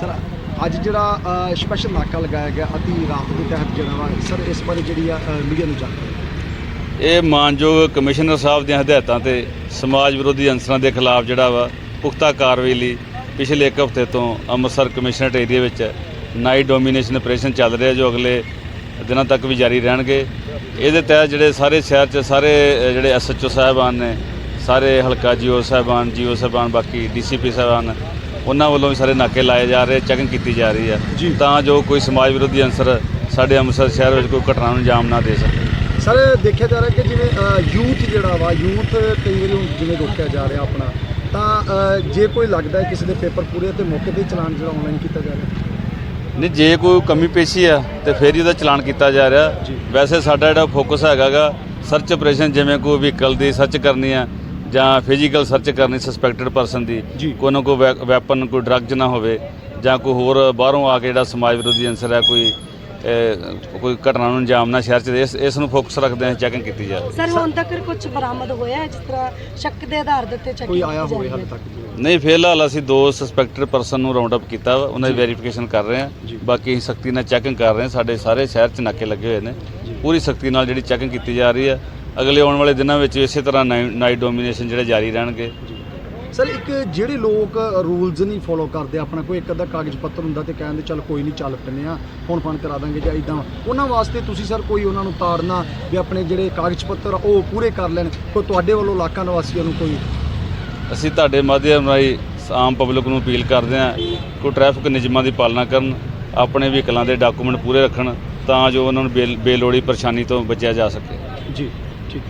Sir ਅੱਜ ਜਿਹੜਾ special ਨਾਕਾ ਲਗਾਇਆ ਗਿਆ ਅਤੀ ਰਾਤ ਦੇ ਤਹਿਤ ਜਿਹੜਾ ਵਾ ਸਰ ਇਸ ਬਾਰੇ ਜਿਹੜੀ ਆ ਮੀਡੀਆ ਨੂੰ ਜਾਣਕਾਰੀ ਇਹ ਮਾਨਯੋਗ ਕਮਿਸ਼ਨਰ ਸਾਹਿਬ ਦੀਆਂ ਹਦਾਇਤਾਂ ਤੇ ਸਮਾਜ ਵਿਰੋਧੀ ਅੰਸਰਾਂ ਦੇ ਖਿਲਾਫ ਜਿਹੜਾ ਵਾ ਪੁਖਤਾ ਕਾਰਵਾਈ ਲਈ ਪਿਛਲੇ ਇੱਕ ਹਫ਼ਤੇ ਤੋਂ ਅੰਮ੍ਰਿਤਸਰ ਕਮਿਸ਼ਨਰਟ ਏਰੀਆ ਵਿੱਚ ਨਾਈਟ ਡੋਮੀਨੇਸ਼ਨ ਆਪਰੇਸ਼ਨ ਚੱਲ ਰਿਹਾ ਜੋ ਅਗਲੇ ਦਿਨਾਂ ਤੱਕ ਵੀ ਜਾਰੀ ਰਹਿਣਗੇ। ਇਹਦੇ ਤਹਿਤ ਜਿਹੜੇ ਸਾਰੇ ਸ਼ਹਿਰ 'ਚ ਸਾਰੇ ਅ, ਜਿਹੜੇ ਐਸਐਚਓ ਸਾਹਿਬਾਨ ਨੇ ਸਾਰੇ ਹਲਕਾ ਜੀਓ ਸਾਹਿਬਾਨ ਜੀਓ ਸਾਹਿਬਾਨ ਬਾਕੀ ਡੀਸੀਪੀ ਸਾਹਿਬਾਨ ਉਹਨਾਂ ਵੱਲੋਂ ਵੀ ਸਾਰੇ ਨਾਕੇ ਲਾਏ ਜਾ ਰਹੇ ਚੈਕਿੰਗ ਕੀਤੀ ਜਾ ਰਹੀ। ਹੈ ਤਾਂ ਜੋ ਕੋਈ ਸਮਾਜ ਵਿਰੋਧੀ ਅੰਸਰ ਸਾਡੇ ਅੰਮ੍ਰਿਤਸਰ ਸ਼ਹਿਰ ਵਿੱਚ ਕੋਈ ਘਟਨਾ ਨੂੰ ਅੰਜਾਮ ਨਾ ਦੇ ਸਕੇ ਸਰ ਦੇਖਿਆ ਜਾ ਰਿਹਾ ਕਿ ਜਿਵੇਂ ਯੂਥ ਜਿਹੜਾ ਵਾ ਯੂਥ ਕਈ ਵਾਰੀ ਜਿਵੇਂ ਰੋਕਿਆ ਜਾ ਰਿਹਾ ਆਪਣਾ ਤਾਂ ਜੇ ਕੋਈ ਲੱਗਦਾ ਕਿਸੇ ਦੇ ਪੇਪਰ ਪੂਰੇ ਤੇ ਮੌਕੇ ਤੇ ਚਲਾਨ ਜਿਹੜਾ ਆਨਲਾਈਨ ਕੀਤਾ ਜਾ ਰਿਹਾ ਨਹੀਂ ਜੇ ਕੋਈ ਕਮੀ ਪੇਸ਼ੀ ਆ ਤੇ ਫਿਰ ਹੀ ਉਹਦਾ ਚਲਾਨ ਕੀਤਾ ਜਾ ਰਿਹਾ। ਵੈਸੇ ਸਾਡਾ ਜਿਹੜਾ ਫੋਕਸ ਹੈਗਾਗਾ ਸਰਚ ਆਪਰੇਸ਼ਨ ਜਿਵੇਂ ਕੋਈ ਵਹੀਕਲ ਦੀ ਸਰਚ ਕਰਨੀ ਆ ਜਾਂ ਫਿਜ਼ੀਕਲ ਸਰਚ ਕਰਨੀ ਸਸਪੈਕਟਡ ਪਰਸਨ ਦੀ ਜੀ। ਕੋਈ ਨਾ ਕੋਈ ਵੈਪਨ ਕੋਈ ਡਰੱਗਸ ਨਾ ਹੋਵੇ ਜਾਂ ਕੋਈ ਹੋਰ ਬਾਹਰੋਂ ਆ ਕੇ ਜਿਹੜਾ ਸਮਾਜ ਵਿਰੋਧੀ ਅੰਸਰ ਹੈ ਕੋਈ ਕੋਈ ਘਟਨਾ ਨੂੰ ਅੰਜਾਮ ਨਾ ਸ਼ਹਿਰ ਚ ਦੇ ਇਸ ਇਸ ਨੂੰ ਫੋਕਸ ਰੱਖਦੇ ਹਾਂ ਚੈਕਿੰਗ ਕੀਤੀ ਜਾਵੇ ਸਰ ਹੁਣ ਤੱਕ ਕੁਝ ਬਰਾਮਦ ਹੋਇਆ ਹੈ ਜਿਸ ਤਰ੍ਹਾਂ ਸ਼ੱਕ ਦੇ ਆਧਾਰ ਦੇ ਉੱਤੇ ਚੈਕਿੰਗ ਕੋਈ ਆਇਆ ਹੋਵੇ ਹਾਲੇ ਤੱਕ ਜੀ ਨਹੀਂ ਫਿਲਹਾਲ ਅਸੀਂ ਦੋ ਸਸਪੈਕਟਡ ਪਰਸਨ ਨੂੰ ਰਾਉਂਡ ਅਪ ਕੀਤਾ ਵਾ ਉਹਨਾਂ ਦੀ ਜੀ। ਵੈਰੀਫਿਕੇਸ਼ਨ ਕਰ ਰਹੇ ਜੀ। ਹਾਂ ਬਾਕੀ ਅਸੀਂ ਸਖਤੀ ਨਾਲ ਚੈਕਿੰਗ ਕਰ ਰਹੇ ਹਾਂ ਸਾਡੇ ਸਾਰੇ ਸ਼ਹਿਰ 'ਚ ਨਾਕੇ ਲੱਗੇ ਹੋਏ ਨੇ ਜੀ। ਪੂਰੀ ਸਖਤੀ ਨਾਲ ਜਿਹੜੀ ਚੈਕਿੰਗ ਕੀਤੀ ਜਾ ਰਹੀ ਹੈ ਅਗਲੇ ਆਉਣ ਵਾਲੇ ਦਿਨਾਂ ਵਿੱਚ ਇਸੇ ਤਰ੍ਹਾਂ ਨਾਈਟ ਡੋਮੀਨੇਸ਼ਨ ਜਿਹੜੇ ਜਾਰੀ ਰਹਿਣਗੇ। ਸਰ ਇੱਕ ਜਿਹੜੇ ਲੋਕ ਰੂਲਸ ਨਹੀਂ ਫੋਲੋ ਕਰਦੇ ਆਪਣਾ ਕੋਈ ਇੱਕ ਅੱਧਾ ਕਾਗਜ਼ ਪੱਤਰ ਹੁੰਦਾ ਤੇ ਕਹਿੰਦੇ ਚੱਲ ਕੋਈ ਨਹੀਂ ਚੱਲ ਪੈਂਦੇ ਆ ਹੁਣ ਫੰਡ ਕਰਾ ਦਾਂਗੇ ਜਾਂ ਇਦਾਂ ਉਹਨਾਂ ਵਾਸਤੇ ਤੁਸੀਂ ਸਰ ਕੋਈ ਉਹਨਾਂ ਨੂੰ ਤਾੜਨਾ ਵੀ ਆਪਣੇ ਜਿਹੜੇ ਕਾਗਜ਼ ਪੱਤਰ ਆ ਉਹ ਪੂਰੇ ਕਰ ਲੈਣ ਕੋਈ ਤੁਹਾਡੇ ਵੱਲੋਂ ਇਲਾਕਾ ਨਿਵਾਸੀਆਂ ਨੂੰ ਕੋਈ? ਅਸੀਂ ਤੁਹਾਡੇ ਮਾਧਿਅਮ ਰਾਹੀਂ ਆਮ ਪਬਲਿਕ ਨੂੰ ਅਪੀਲ ਕਰਦੇ ਹਾਂ ਕਿ ਟ੍ਰੈਫਿਕ ਨਿਯਮਾਂ ਦੀ ਪਾਲਣਾ ਕਰਨ ਆਪਣੇ ਵਹੀਕਲਾਂ ਦੇ ਡਾਕੂਮੈਂਟ ਪੂਰੇ ਰੱਖਣ ਤਾਂ ਜੋ ਉਹਨਾਂ ਨੂੰ ਬੇਲ- ਬੇਲੋੜੀ ਪਰੇਸ਼ਾਨੀ ਤੋਂ ਬਚਿਆ ਜਾ ਸਕੇ। ਜੀ। ঠিক